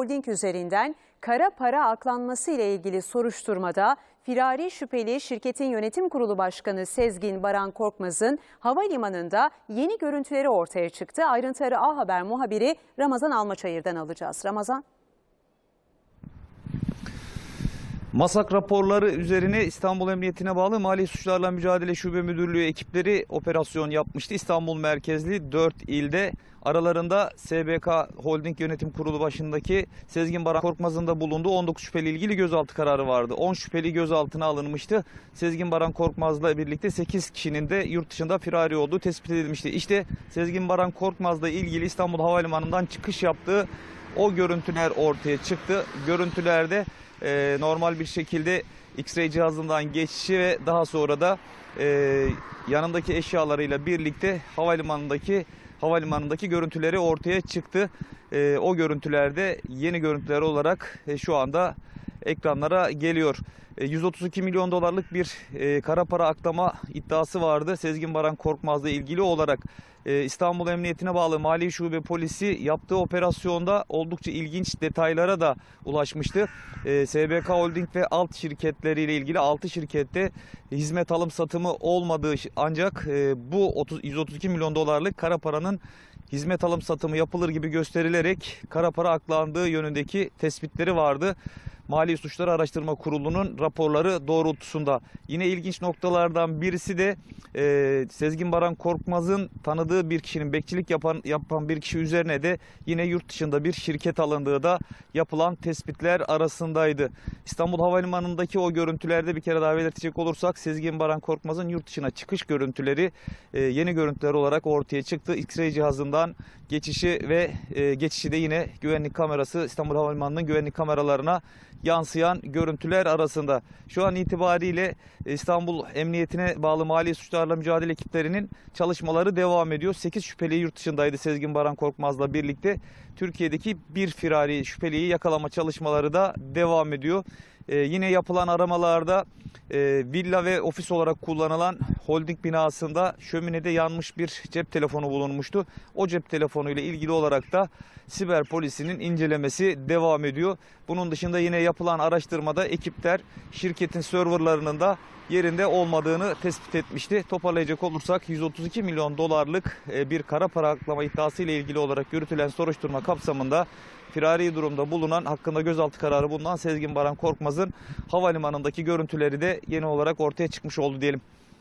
Holding üzerinden kara para aklanması ile ilgili soruşturmada firari şüpheli şirketin yönetim kurulu başkanı Sezgin Baran Korkmaz'ın havalimanında yeni görüntüleri ortaya çıktı. Ayrıntıları A Haber muhabiri Ramazan Almaçayır'dan alacağız. Ramazan. Masak raporları üzerine İstanbul Emniyetine bağlı Mali Suçlarla Mücadele Şube Müdürlüğü ekipleri operasyon yapmıştı. İstanbul merkezli 4 ilde aralarında SBK Holding Yönetim Kurulu başındaki Sezgin Baran Korkmaz'ın da bulunduğu 19 şüpheli ilgili gözaltı kararı vardı. 10 şüpheli gözaltına alınmıştı. Sezgin Baran Korkmaz'la birlikte 8 kişinin de yurt dışında firari olduğu tespit edilmişti. İşte Sezgin Baran Korkmaz'la ilgili İstanbul Havalimanı'ndan çıkış yaptığı o görüntüler ortaya çıktı. Görüntülerde e, normal bir şekilde X-ray cihazından geçişi ve daha sonra da e, yanındaki eşyalarıyla birlikte havalimanındaki havalimanındaki görüntüleri ortaya çıktı. E, o görüntülerde yeni görüntüler olarak e, şu anda ekranlara geliyor. E, 132 milyon dolarlık bir e, kara para aklama iddiası vardı Sezgin Baran Korkmaz'la ilgili olarak. e, İstanbul Emniyetine bağlı Mali Şube Polisi yaptığı operasyonda oldukça ilginç detaylara da ulaşmıştı. E, SBK Holding ve alt şirketleriyle ilgili 6 şirkette hizmet alım satımı olmadığı ancak e, bu 30, 132 milyon dolarlık kara paranın hizmet alım satımı yapılır gibi gösterilerek kara para aklandığı yönündeki tespitleri vardı. Mali Suçlar Araştırma Kurulu'nun raporları doğrultusunda. Yine ilginç noktalardan birisi de e, Sezgin Baran Korkmaz'ın tanıdığı bir kişinin bekçilik yapan yapan bir kişi üzerine de yine yurt dışında bir şirket alındığı da yapılan tespitler arasındaydı. İstanbul Havalimanı'ndaki o görüntülerde bir kere daha belirtecek olursak Sezgin Baran Korkmaz'ın yurt dışına çıkış görüntüleri e, yeni görüntüler olarak ortaya çıktı. X-ray cihazından geçişi ve e, geçişi de yine güvenlik kamerası İstanbul Havalimanı'nın güvenlik kameralarına yansıyan görüntüler arasında. Şu an itibariyle İstanbul Emniyetine bağlı mali suçlarla mücadele ekiplerinin çalışmaları devam ediyor. 8 şüpheli yurt dışındaydı Sezgin Baran Korkmaz'la birlikte. Türkiye'deki bir firari şüpheliyi yakalama çalışmaları da devam ediyor. Ee, yine yapılan aramalarda e, villa ve ofis olarak kullanılan holding binasında şöminede yanmış bir cep telefonu bulunmuştu. O cep telefonu ile ilgili olarak da siber polisinin incelemesi devam ediyor. Bunun dışında yine yapılan araştırmada ekipler şirketin serverlarının da yerinde olmadığını tespit etmişti. Toparlayacak olursak 132 milyon dolarlık e, bir kara para aklama iddiası ile ilgili olarak yürütülen soruşturma kapsamında firari durumda bulunan hakkında gözaltı kararı bulunan Sezgin Baran Korkmaz'ın havalimanındaki görüntüleri de yeni olarak ortaya çıkmış oldu diyelim.